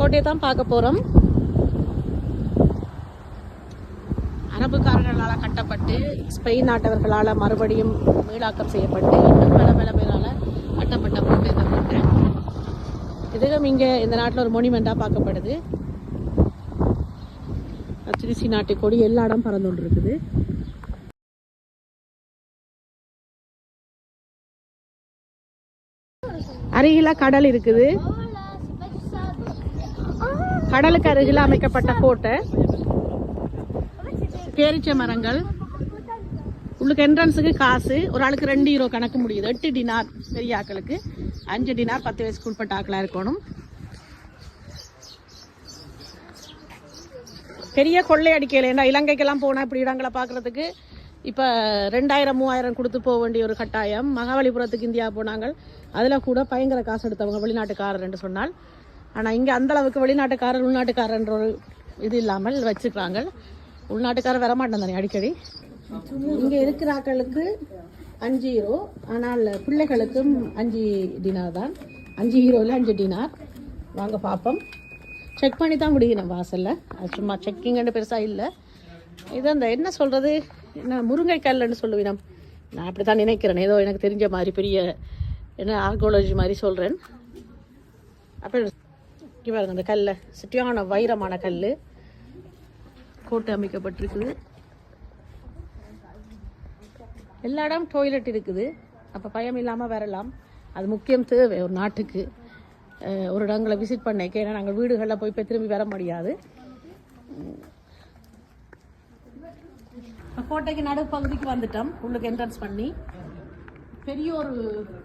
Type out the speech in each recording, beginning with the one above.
கோட்டையை தான் பார்க்க போறோம். அரபுக்காரர்களால் கட்டப்பட்டு ஸ்பெயின் நாட்டவர்களால் மறுபடியும் மீளாக்கம் செய்யப்பட்டு இன்னும் பல பல பேரால் கட்டப்பட்ட கோட்டை இந்த கோட்டை. இதுவும் இங்கே இந்த நாட்டில் ஒரு மொனிமெண்ட்டாக பார்க்கப்படுது. திருச்சி நாட்டு கொடி எல்லா இடம் பறந்து கொண்டு இருக்குது அருகில கடல் இருக்குது. கடலுக்கு அருகில் அமைக்கப்பட்ட கோட்டை. பேரிச்ச மரங்கள். உள்ளுக்கு என்ட்ரன்ஸுக்கு காசு. ஒரு ஆளுக்கு ரெண்டு ஹீரோ கணக்கு முடியுது. எட்டு டினார் பெரிய ஆக்களுக்கு. அஞ்சு டினார் பத்து வயசுக்கு உட்பட்ட ஆக்களாக இருக்கணும். பெரிய கொள்ளை அடிக்கல ஏன்னா இலங்கைக்கெல்லாம் போனால் இப்படி இடங்களை பார்க்குறதுக்கு இப்போ ரெண்டாயிரம் மூவாயிரம் கொடுத்து போக வேண்டிய ஒரு கட்டாயம். மகாபலிபுரத்துக்கு இந்தியா போனாங்க. அதில் கூட பயங்கர காசு எடுத்தவங்க வெளிநாட்டுக்காரர் என்று சொன்னால். ஆனால் இங்கே அந்தளவுக்கு வெளிநாட்டுக்காரர் உள்நாட்டுக்காரன்ற ஒரு இது இல்லாமல் வச்சுக்கிறாங்க உள்நாட்டுக்காரர் வரமாட்டேன் தானே அடிக்கடி? இங்கே இருக்கிற ஆட்களுக்கு அஞ்சு ஹீரோ ஆனால் பிள்ளைகளுக்கும் அஞ்சு டினார் தான். அஞ்சு ஹீரோவில் அஞ்சு டினார் வாங்க பார்ப்போம் செக் பண்ணி தான் முடியணும் வாசலில். அது சும்மா செக்கிங்கன்னு பெருசாக இல்லை. இது அந்த என்ன சொல்கிறது என்ன முருங்கைக்கல்லுன்னு சொல்லுவேன் நான் அப்படி தான் நினைக்கிறேன். ஏதோ எனக்கு தெரிஞ்ச மாதிரி பெரிய என்ன ஆர்கோலஜி மாதிரி சொல்கிறேன் அப்போ இங்கே பாருங்க அந்த கல்லை. சுற்றியான வைரமான கல் கோட்டை அமைக்கப்பட்டிருக்குது. எல்லா இடம் டாய்லெட் இருக்குது. அப்போ பயம் இல்லாமல் வரலாம். அது முக்கியம் தேவை ஒரு நாட்டுக்கு. ஒரு இடங்களை விசிட் பண்ணிக்க. ஏன்னா நாங்கள் வீடுகளில் போய் இப்போ திரும்பி வர முடியாது. கோட்டைக்கு நடுப்பகுதிக்கு வந்துட்டோம். உள்ளுக்கு என்ட்ரன்ஸ் பண்ணி. பெரிய ஒரு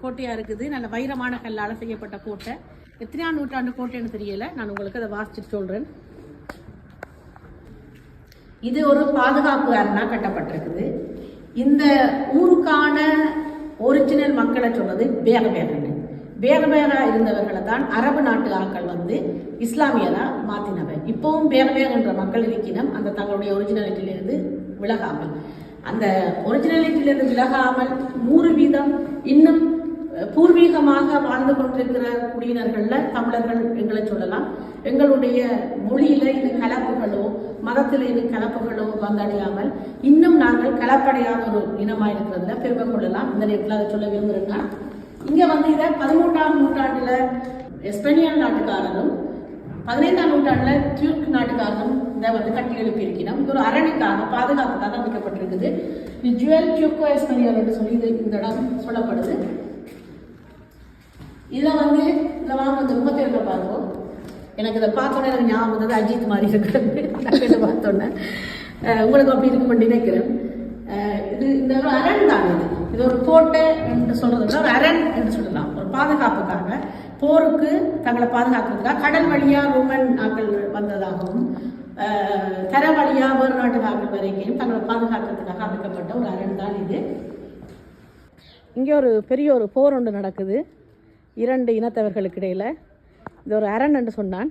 கோட்டையாக இருக்குது. நல்ல வைரமான கல்லால் செய்யப்பட்ட கோட்டை. எத்தனையாம் நூற்றாண்டு கோட்டைன்னு தெரியல. நான் உங்களுக்கு அதை வாசிச்சுட்டு சொல்கிறேன் இது ஒரு பாதுகாப்பு அரணா கட்டப்பட்டிருக்குது. இந்த ஊருக்கான ஒரிஜினல் மக்களை சொல்றது பேக பேகன்னு பேக பேகா இருந்தவர்களை தான் அரபு நாட்டு ஆட்கள் வந்து இஸ்லாமியரா மாத்தினவர் இப்பவும் பேக பேகன்ற மக்கள் இருக்கினம். அந்த தங்களுடைய ஒரிஜினாலிட்டியிலிருந்து விலகாமல். அந்த ஒரிஜினாலிட்டியிலிருந்து விலகாமல் நூறு வீதம் இன்னும் பூர்வீகமாக வாழ்ந்து கொண்டிருக்கிற குடியினர்கள்ல தமிழர்கள் எங்களை சொல்லலாம். எங்களுடைய மொழியில இது கலப்புகளோ மதத்தில் இது கலப்புகளோ வந்தடையாமல் இன்னும் நாங்கள் கலப்படையாத ஒரு இனமா இருக்கிறதுல பெருமை கொள்ளலாம். இந்த நேரத்தில் அதை சொல்ல விரும்புகிறேன்னா இங்க வந்து இதை பதிமூன்றாம் நூற்றாண்டுல எஸ்பெனியல் நாட்டுக்காரரும் பதினைந்தாம் நூற்றாண்டுல துருக் நாட்டுக்காரரும் இதை வந்து கட்டி எழுப்பியிருக்கிறோம். இது ஒரு அரணிக்காக பாதுகாப்புக்காக அமைக்கப்பட்டிருக்குது. இது ஜுவல் டியூக்கோ எஸ்பெனியல் என்று சொல்லி இது இந்த இடம் சொல்லப்படுது. இதில் வந்து இதில் வாங்க இந்த முகத்தேர்ல பாருங்க. எனக்கு இதை பார்த்தோன்னே எனக்கு ஞாபகம் வந்தது அஜித் மாதிரி இருக்கிறது டக்குன்னு பார்த்தோன்னே. உங்களுக்கு அப்படி இருக்கும் நினைக்கிறேன். இது இந்த ஒரு அரண் தான் இது. இது ஒரு கோட்டை என்று சொல்றதை ஒரு அரண் என்று சொல்லலாம். ஒரு பாதுகாப்புக்காக போருக்கு தங்களை பாதுகாக்கிறதுக்காக கடல் வழியாக ரோமன் ஆக்கள் வந்ததாகவும் தர வழியாக வேறு நாட்டு ஆக்கள் வரைக்கும் தங்களை பாதுகாக்கிறதுக்காக அமைக்கப்பட்ட ஒரு அரண் தான் இது. இங்கே ஒரு பெரிய ஒரு போர் ஒன்று நடக்குது. இரண்டு இனத்தவர்களுக்கு இடையில் இது ஒரு அரண் என்று சொன்னான்.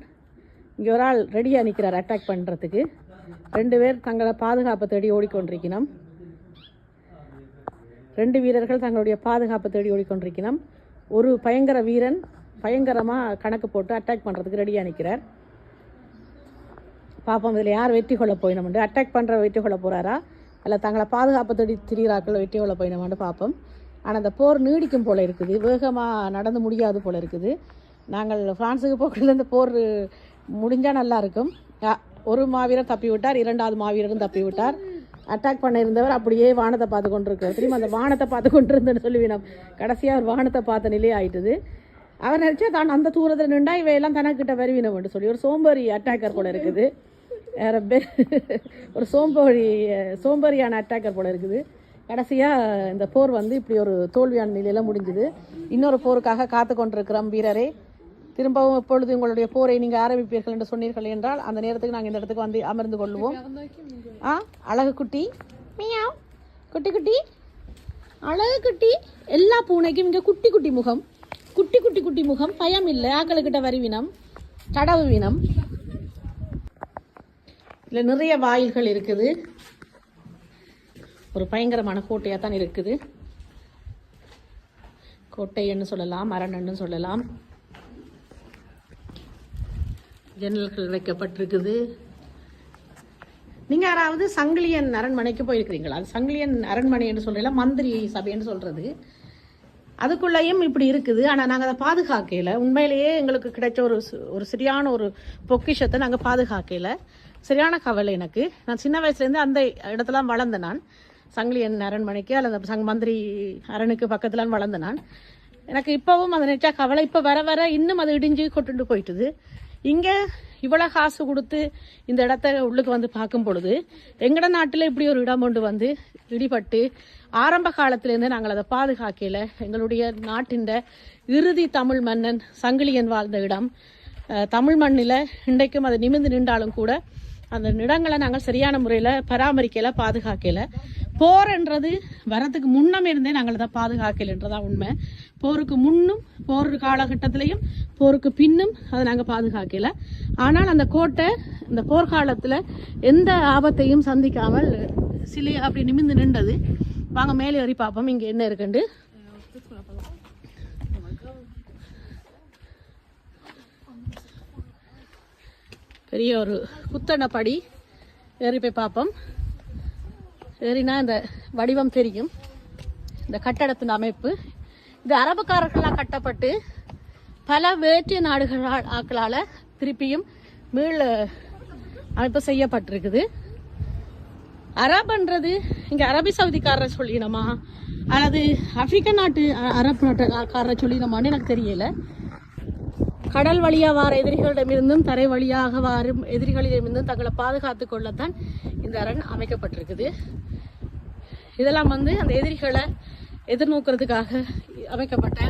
இங்கே ஒரு ஆள் ரெடியாக நிற்கிறார் அட்டாக் பண்ணுறதுக்கு ரெண்டு பேர் தங்களை பாதுகாப்பை தேடி ஓடிக்கொண்டிருக்கணும் ரெண்டு வீரர்கள் தங்களுடைய பாதுகாப்பை தேடி ஓடிக்கொண்டிருக்கணும் ஒரு பயங்கர வீரன் பயங்கரமாக கணக்கு போட்டு அட்டாக் பண்ணுறதுக்கு ரெடியாக நிற்கிறார் பார்ப்போம் இதில் யார் வெற்றி கொள்ள போயினோம்ண்டு அட்டாக் பண்ணுற வெற்றி கொள்ள போகிறாரா இல்லை தங்களை பாதுகாப்பு தேடி திரிகிறாக்கள் வெற்றி கொள்ள போயினோமான்னு பார்ப்போம் ஆனால் அந்த போர் நீடிக்கும் போல் இருக்குது. வேகமாக நடந்து முடியாது போல் இருக்குது. நாங்கள் பிரான்ஸுக்கு போக்குள்ள இந்த போர் முடிஞ்சால் நல்லா இருக்கும். ஒரு மாவீரர் தப்பி விட்டார் இரண்டாவது மாவீரரும் தப்பி விட்டார் அட்டாக் பண்ண இருந்தவர் அப்படியே வானத்தை பார்த்து கொண்டிருக்கார் திரும்ப அந்த வானத்தை பார்த்து கொண்டிருந்தேன்னு சொல்லுவினோம் கடைசியாக அவர் வானத்தை பார்த்த நிலை ஆயிட்டுது. அவர் நினச்சா தான் அந்த தூரத்தில் நின்றா இவையெல்லாம் தனக்கிட்ட வருவினோம்னு சொல்லி ஒரு சோம்பேறி அட்டாக்கர் போல இருக்குது. வேற பே- ஒரு சோம்பேறி சோம்பேறியான அட்டாக்கர் போல இருக்குது. கடைசியாக இந்த போர் வந்து இப்படி ஒரு தோல்வியான நிலையில் முடிஞ்சுது. இன்னொரு போருக்காக காத்து கொண்டிருக்கிறோம் வீரரே. திரும்பவும் எப்பொழுது உங்களுடைய போரை நீங்கள் ஆரம்பிப்பீர்கள் என்று சொன்னீர்கள் என்றால் அந்த நேரத்துக்கு நாங்கள் இந்த இடத்துக்கு வந்து அமர்ந்து கொள்வோம். ஆ அழகு குட்டி. மியாவ். குட்டி குட்டி. அழகு குட்டி. எல்லா பூனைக்கும் இங்கே குட்டி குட்டி முகம். குட்டி குட்டி குட்டி முகம். பயம் இல்லை. ஆக்களுக்கிட்ட வரிவினம் தடவு வினம். இதில் நிறைய வாயில்கள் இருக்குது. ஒரு பயங்கரமான கோட்டையாக தான் இருக்குது கோட்டைன்னு சொல்லலாம் அரண்ன்னு சொல்லலாம். ஜன்னல்கள் வைக்கப்பட்டிருக்குது. நீங்கள் யாராவது சங்கிலியன் அரண்மனைக்கு போயிருக்கிறீங்களா? அது சங்கிலியன் அரண்மனைன்னு சொல்லல மந்திரி சபைன்னு சொல்கிறது அதுக்குள்ளேயும் இப்படி இருக்குது. ஆனால் நாங்கள் அதை பாதுகாக்கையில் உண்மையிலேயே எங்களுக்கு கிடைச்ச ஒரு ஒரு சரியான ஒரு பொக்கிஷத்தை நாங்கள் பாதுகாக்கையில் சரியான கவலை எனக்கு. நான் சின்ன வயசுலேருந்து அந்த இடத்துல வளர்ந்த நான். சங்கிலியன் அரண்மனைக்கு அல்லது சங் மந்திரி அரணுக்கு பக்கத்தில் வளர்ந்த நான். எனக்கு இப்போவும் அதை நினைச்சா கவலை. இப்போ வர வர இன்னும் அது இடிஞ்சு கொட்டுண்டு போயிட்டுது. இங்கே இவ்வளோ காசு கொடுத்து இந்த இடத்த உள்ளுக்கு வந்து பார்க்கும் பொழுது எங்கட நாட்டில் இப்படி ஒரு இடம் கொண்டு வந்து இடிபட்டு ஆரம்ப காலத்திலேருந்து நாங்கள் அதை பாதுகாக்கல. எங்களுடைய நாட்டின் இறுதி தமிழ் மன்னன் சங்கிலியன் வாழ்ந்த இடம். தமிழ் மண்ணில் இன்றைக்கும் அது நிமிர்ந்து நின்றாலும் கூட அந்த இடங்களை நாங்கள் சரியான முறையில் பராமரிக்கல பாதுகாக்கல. போர்ன்றது வரத்துக்கு முன்னம் இருந்தே நாங்கள் தான் பாதுகாக்கலன்றதான் உண்மை. போருக்கு முன்னும் போர் காலகட்டத்திலையும் போருக்கு பின்னும் அதை நாங்கள் பாதுகாக்கல. ஆனால் அந்த கோட்டை இந்த போர்க்காலத்தில் எந்த ஆபத்தையும் சந்திக்காமல் சிலை அப்படி நிமிந்து நின்றது. வாங்க மேலே ஏறி பார்ப்போம். இங்கே என்ன இருக்குண்டு பெரிய ஒரு குத்தன படி ஏறி போய் பார்ப்போம். ஏறினா இந்த வடிவம் தெரியும். இந்த கட்டடத்தின் அமைப்பு. இது அரபுக்காரர்களால் கட்டப்பட்டு பல வேற்று நாடுகளால் ஆக்களால் திருப்பியும் மீள் அமைப்பு செய்யப்பட்டிருக்குது. அரபுன்றது இங்கே அரபி சவுதிக்காரரை சொல்லினோமா? அல்லது ஆப்பிரிக்க நாட்டு அரபு நாட்டுக்காரரை சொல்லினோமான்னு எனக்கு தெரியலை. கடல் வழியாக வார எதிரிகளிடமிருந்தும் தரை வழியாக வாரும் எதிரிகளிடமிருந்தும் தங்களை பாதுகாத்து கொள்ளத்தான் இந்த அரண் அமைக்கப்பட்டிருக்குது. இதெல்லாம் வந்து அந்த எதிரிகளை எதிர்நோக்கிறதுக்காக அமைக்கப்பட்ட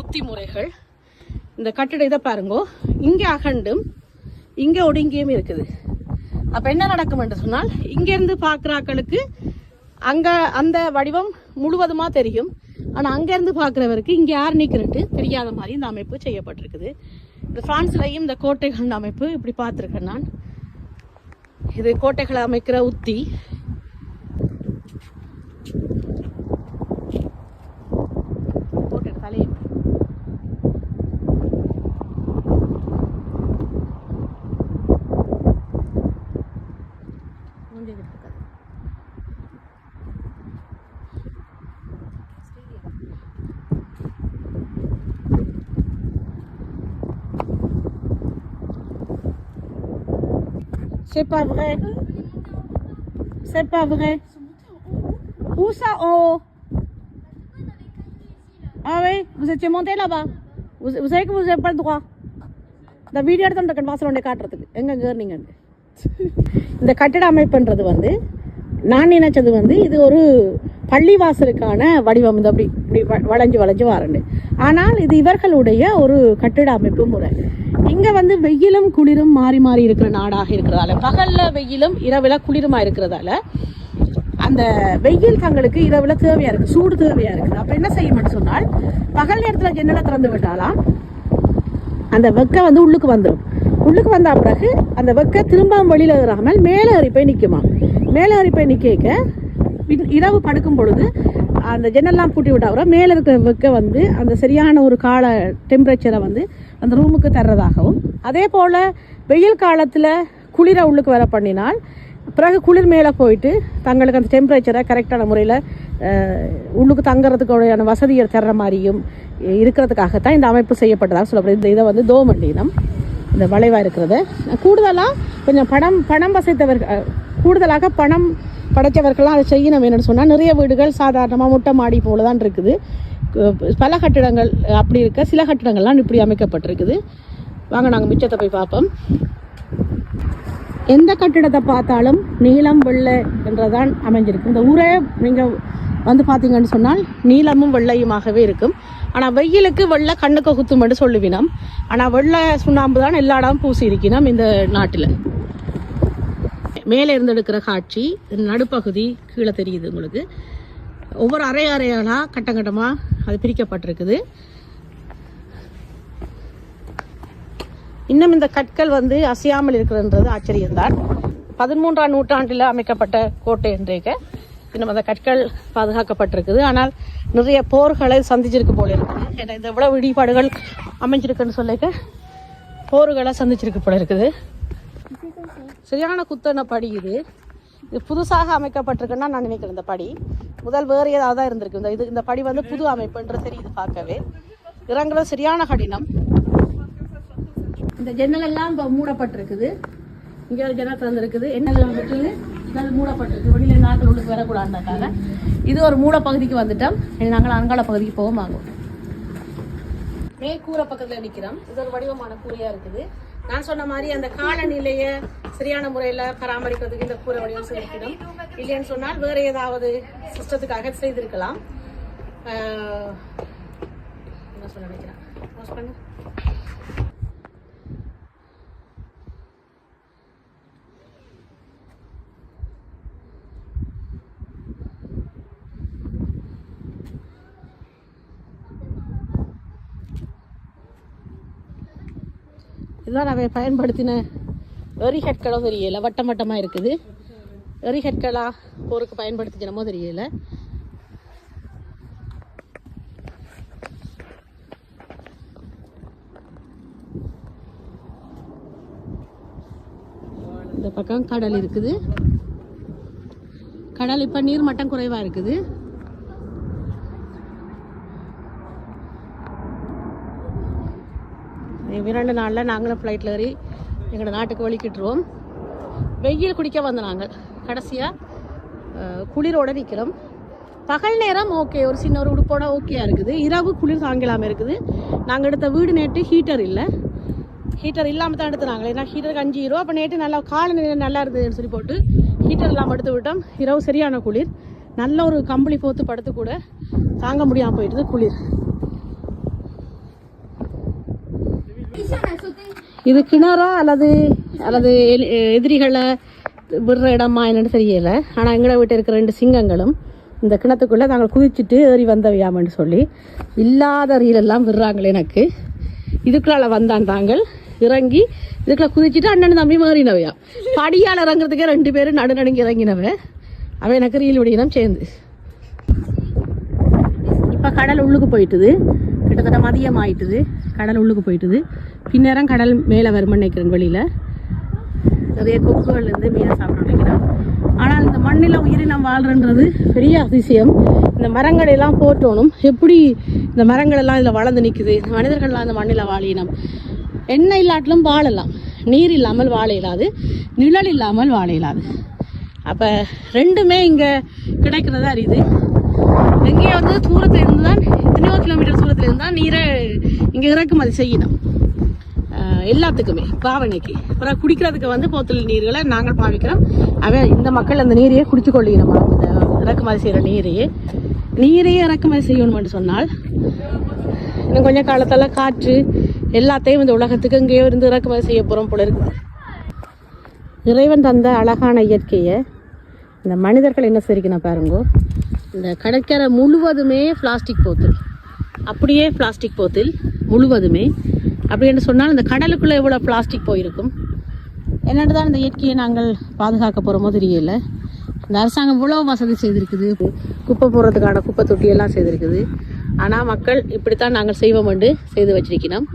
உத்தி முறைகள் இந்த கட்டிட இதை பாருங்கோ. இங்கே அகண்டும் இங்கே ஒடுங்கியும் இருக்குது. அப்போ என்ன நடக்கும் என்று சொன்னால் இங்கேருந்து பார்க்குறாக்களுக்கு அங்கே அந்த வடிவம் முழுவதுமாக தெரியும். ஆனால் அங்கேருந்து பார்க்குறவருக்கு இங்கே யார் நிற்கிறன்ட்டு தெரியாத மாதிரி இந்த அமைப்பு செய்யப்பட்டிருக்குது. இந்த ஃப்ரான்ஸ்லையும் இந்த கோட்டைகள் அமைப்பு இப்படி பார்த்துருக்கேன் நான். இது கோட்டைகளை அமைக்கிற உத்தி. கோட்டை C'est pas vrai. C'est pas vrai. Où ça en haut Ah oui, vous étiez monté là-bas. Vous, vous savez que vous n'avez pas le droit. இந்த வீடியோ எடுத்து வாசல் ஒன்றை காட்டுறதுக்கு எங்கே ஏறினீங்கன்னு இந்த கட்டிட அமைப்புன்றது வந்து நான் நினைச்சது வந்து இது ஒரு பள்ளிவாசலுக்கான வடிவம் இது அப்படி இப்படி வ- வளைஞ்சு வளைஞ்சு வரண்டு ஆனால் இது இவர்களுடைய ஒரு கட்டிட அமைப்பு முறை இங்கே வந்து வெயிலும் குளிரும் மாறி மாறி இருக்கிற நாடாக இருக்கிறதால பகலில் வெயிலும் இரவில் குளிருமா இருக்கிறதால அந்த வெயில் தங்களுக்கு இரவில் தேவையாக இருக்குது சூடு தேவையாக இருக்குது அப்போ என்ன செய்யும்னு சொன்னால் பகல் நேரத்தில் ஜன்னலை திறந்து விட்டாலாம் அந்த வெக்க வந்து உள்ளுக்கு வந்துடும் உள்ளுக்கு வந்த பிறகு அந்த வெக்க திரும்ப வெளியில் ஏறாமல் மேலே ஏறி போய் நிற்குமா மேலே ஏறி போய் நிற்க இரவு படுக்கும் பொழுது அந்த ஜன்னல்லாம் பூட்டி விட்டா மேலே இருக்கிற வைக்க வந்து அந்த சரியான ஒரு கால டெம்பரேச்சரை வந்து அந்த ரூமுக்கு தர்றதாகவும் அதே போல் வெயில் காலத்தில் குளிர உள்ளுக்கு வர பண்ணினால் பிறகு குளிர் மேலே போயிட்டு தங்களுக்கு அந்த டெம்பரேச்சரை கரெக்டான முறையில் உள்ளுக்கு தங்குறதுக்கான வசதியை தர்ற மாதிரியும் இருக்கிறதுக்காகத்தான் இந்த அமைப்பு செய்யப்பட்டதாக சொல்லப்படுது. இந்த இதை வந்து தோமண்டீனம் இந்த வளைவாக இருக்கிறத. கூடுதலாக கொஞ்சம் பணம் பணம் வசைத்தவர்கள் கூடுதலாக பணம் படைத்தவர்கள்லாம் அதை செய்யணும் வேணும்னு சொன்னால் நிறைய வீடுகள் சாதாரணமாக முட்டை மாடி போல தான் இருக்குது. பல கட்டிடங்கள் அப்படி இருக்க சில கட்டிடங்கள்லாம் இப்படி அமைக்கப்பட்டிருக்குது. வாங்க நாங்கள் மிச்சத்தை போய் பார்ப்போம். எந்த கட்டிடத்தை பார்த்தாலும் நீலம் வெள்ளை என்றதான் அமைஞ்சிருக்கு. இந்த ஊரே நீங்கள் வந்து பார்த்தீங்கன்னு சொன்னால் நீளமும் வெள்ளையுமாகவே இருக்கும். ஆனால் வெயிலுக்கு வெள்ளை கண்ணுக்கு குத்தும் என்று சொல்லுவினோம். ஆனால் வெள்ளை சுண்ணாம்பு தான் எல்லா இடமும் பூசி இருக்கணும் இந்த நாட்டில். மேலே இருந்து எடுக்கிற காட்சி நடுப்பகுதி கீழே தெரியுது உங்களுக்கு. ஒவ்வொரு அரை அறையாளாக கட்டம் கட்டமாக அது பிரிக்கப்பட்டிருக்குது. இன்னும் இந்த கற்கள் வந்து அசையாமல் இருக்கிறன்றது ஆச்சரியம்தான். பதிமூன்றாம் நூற்றாண்டில் அமைக்கப்பட்ட கோட்டை என்றேக்க இன்னும் அந்த கற்கள் பாதுகாக்கப்பட்டிருக்குது. ஆனால் நிறைய போர்களை சந்திச்சிருக்கு போல இருக்குது ஏன்னா இந்த இவ்வளவு இடிபாடுகள் அமைஞ்சிருக்குன்னு சொல்லிக்க போர்களை சந்திச்சிருக்கு போல இருக்குது. சரியான குத்தன படி இது. இது புதுசாக அமைக்கப்பட்டிருக்குன்னா நான் நினைக்கிறேன் இந்த படி. முதல் வேறு ஏதாவது தான் இருந்திருக்கு. இந்த இது இந்த படி வந்து புது அமைப்புன்ற தெரியுது பார்க்கவே. இறங்குறது சரியான கடினம். இந்த ஜன்னல் எல்லாம் இப்போ மூடப்பட்டிருக்குது. இங்கே ஒரு ஜன்னல் திறந்திருக்குது. என்ன வந்துட்டு அது மூடப்பட்டிருக்கு. வெளியில் நாட்கள் உள்ளுக்கு வரக்கூடாதுனாக்காக இது ஒரு மூட பகுதிக்கு வந்துட்டோம். நாங்கள் அங்காள பகுதிக்கு போவோம் வாங்குவோம் மேற்கூரை பக்கத்தில் நிற்கிறோம் இது ஒரு வடிவமான கூரையாக இருக்குது. நான் சொன்ன மாதிரி அந்த காலநிலையை சரியான முறையில பராமரிக்கிறதுக்கு இந்த கூரை வடிவம் செய்திருக்கணும் இல்லைன்னு சொன்னால் வேற ஏதாவது சிஸ்டத்துக்காக செய்திருக்கலாம். என்ன சொல்ல நினைக்கிறேன்? இதுதான் நான் பயன்படுத்தின எரி தெரியல. வட்டம் வட்டமாக இருக்குது. எரிஹட்களா போருக்கு பயன்படுத்திக்கணுமோ தெரியல. இந்த பக்கம் கடல் இருக்குது. கடல் இப்போ நீர் மட்டம் குறைவாக இருக்குது. இரண்டு நாளில் நாங்களும் ஃப்ளைட்டில் ஏறி எங்களோட நாட்டுக்கு வலிக்கிட்டுருவோம் வெயில் குடிக்க வந்த நாங்கள் கடைசியாக குளிரோடு நிற்கிறோம் பகல் நேரம் ஓகே ஒரு சின்ன ஒரு உடுப்போட ஓகேயாக இருக்குது. இரவு குளிர் தாங்கலாமல் இருக்குது. நாங்கள் எடுத்த வீடு நேற்று ஹீட்டர் இல்லை. ஹீட்டர் இல்லாமல் தான் எடுத்து நாங்கள் ஏன்னா ஹீட்டருக்கு அஞ்சு ரூபா அப்போ நேற்று நல்லா காலநிலை நல்லா இருந்ததுன்னு சொல்லி போட்டு ஹீட்டர் இல்லாமல் எடுத்து விட்டோம். இரவு சரியான குளிர். நல்ல ஒரு கம்பளி போத்து படுத்து கூட தாங்க முடியாமல் போயிடுது குளிர். இது கிணறா அல்லது அல்லது எதிரிகளை விடுற இடமா என்னன்னு தெரியல. ஆனால் எங்களை வீட்டில் இருக்கிற ரெண்டு சிங்கங்களும் இந்த கிணத்துக்குள்ளே நாங்கள் குதிச்சுட்டு ஏறி வந்தவையாமன்னு சொல்லி இல்லாத ரீலெல்லாம் விடுறாங்களே எனக்கு. இதுக்குள்ளால வந்தான் தாங்கள். இறங்கி இதுக்குள்ள குதிச்சுட்டு அண்ணன் தம்பி மாறினவையா படியால் இறங்குறதுக்கே ரெண்டு பேரும் நடுநடுங்கி இறங்கினவன் இறங்கினவ. அவன் எனக்கு ரீல் விடியினம் சேர்ந்து. இப்போ கடல் உள்ளுக்கு போயிட்டுது. கிட்டத்தட்ட மதியம் ஆயிட்டுது கடல் உள்ளுக்கு போயிட்டுது. பின்னேரம் கடல் மேலே வரும்னு நினைக்கிறேன் வெளியில். நிறைய கொக்குகள் இருந்து மீனை சாப்பிட நினைக்கிறேன். ஆனால் இந்த மண்ணில் உயிரினம் வாழ்கிறன்றது பெரிய அதிசயம். இந்த மரங்களை எல்லாம் போட்டோணும் எப்படி இந்த மரங்கள் எல்லாம் இதில் வளர்ந்து நிற்குது மனிதர்கள்லாம் இந்த மண்ணில் வாழினம் எண்ணெய் இல்லாட்டிலும் வாழலாம். நீர் இல்லாமல் வாழ இயலாது. நிழல் இல்லாமல் வாழ இயலாது. அப்போ ரெண்டுமே இங்கே கிடைக்கிறதா அறியுது எங்கேயோ வந்து தூரத்தில் இருந்து தான் எத்தனையோ கிலோமீட்டர் தூரத்துல இருந்து தான் நீரை இங்கே இறக்குமதி செய்யணும். எல்லாத்துக்குமே பாவனைக்கு. அப்புறம் குடிக்கிறதுக்கு வந்து போத்தல் நீர்களை நாங்கள் பாவிக்கிறோம். அவன் இந்த மக்கள் அந்த நீரையே குடித்து கொள்ளிக்கணும் இந்த இறக்குமதி செய்கிற நீரையே. நீரையே இறக்குமதி செய்யணும்னு சொன்னால் இன்னும் கொஞ்சம் காலத்தில் காற்று எல்லாத்தையும் இந்த உலகத்துக்கு இங்கேயோ இருந்து இறக்குமதி செய்ய போகிறோம் போல இருக்குது. இறைவன் தந்த அழகான இயற்கையை இந்த மனிதர்கள் என்ன சரிக்கணும் பாருங்கோ? இந்த கடற்கரை முழுவதுமே பிளாஸ்டிக் போத்தல் அப்படியே பிளாஸ்டிக் போத்தில் முழுவதுமே அப்படின்னு சொன்னால் இந்த கடலுக்குள்ளே எவ்வளோ பிளாஸ்டிக் போயிருக்கும். என்னென்னு தான் இந்த இயற்கையை நாங்கள் பாதுகாக்க போகிறோமோ தெரியல. இந்த அரசாங்கம் இவ்வளோ வசதி செய்திருக்குது. குப்பை போடுறதுக்கான குப்பை தொட்டி எல்லாம் செய்திருக்குது. ஆனால் மக்கள் இப்படித்தான் நாங்கள் செய்வோம் என்று செய்து வச்சிருக்கிறோம்.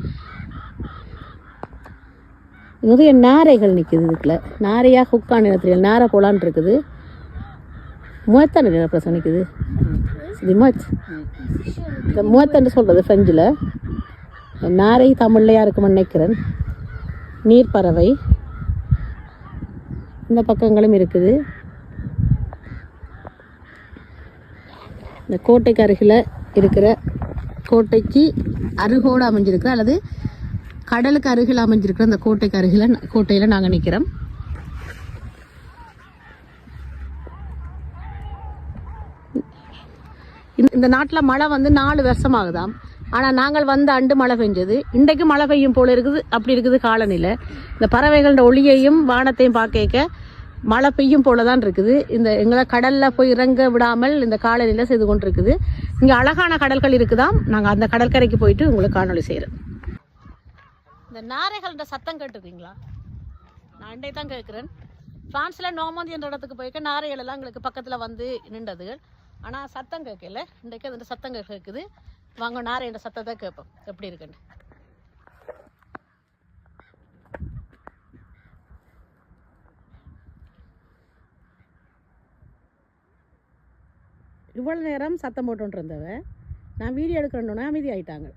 நிறைய நாரைகள் நிற்குது இதுக்குள்ள. நாரையா ஹுக்கான நிலத்தில் நாரை போலான் இருக்குது. முகத்தான நிலப்பிரசம் நிற்குது இது முகத் இந்த முகத்தன்னு சொல்கிறது ஃப்ரெஞ்சில் நாரை தமிழ்லையா இருக்கும்னு நினைக்கிறேன். நீர்ப்பறவை. இந்த பக்கங்களும் இருக்குது. இந்த கோட்டைக்கு அருகில் இருக்கிற கோட்டைக்கு அருகோடு அமைஞ்சிருக்கிற அல்லது கடலுக்கு அருகில் அமைஞ்சிருக்கிற அந்த கோட்டைக்கு அருகில் கோட்டையில் நாங்கள் நிற்கிறோம் இந்த- இந்த நாட்டில் மழை வந்து நாலு வருஷம் ஆகுதாம் ஆனால் நாங்கள் வந்த அண்டு மழை பெஞ்சது. இன்றைக்கு மழை பெய்யும் போல் இருக்குது. அப்படி இருக்குது காலநிலை. இந்த பறவைகளோட ஒளியையும் வானத்தையும் பார்க்க மழை பெய்யும் போல தான் இருக்குது. இந்த எங்களை கடலில் போய் இறங்க விடாமல் இந்த காலநிலை செய்து கொண்டிருக்குது. இங்கே அழகான கடல்கள் இருக்குதாம். நாங்கள் அந்த கடற்கரைக்கு போயிட்டு உங்களுக்கு காணொலி செய்கிறோம் இந்த நாரைகளோட சத்தம் கேட்டுருக்கீங்களா நான் அண்டை தான் கேட்குறேன். ஃப்ரான்ஸில் நோமந்தி என்ற இடத்துக்கு போயிருக்க நாரைகள் எல்லாம் எங்களுக்கு பக்கத்தில் வந்து நின்றது. ஆனால் சத்தம் கேட்கல. இன்றைக்கு அதோட சத்தம் கேட்குது. வாங்க நார் நாரையோட சத்தத்தை கேட்போம். எப்படி இருக்குன்னு. இவ்வளோ நேரம் சத்தம் போட்டுருந்தவ நான் வீடியோ எடுக்கிறேன்னா அமைதி ஆயிட்டாங்க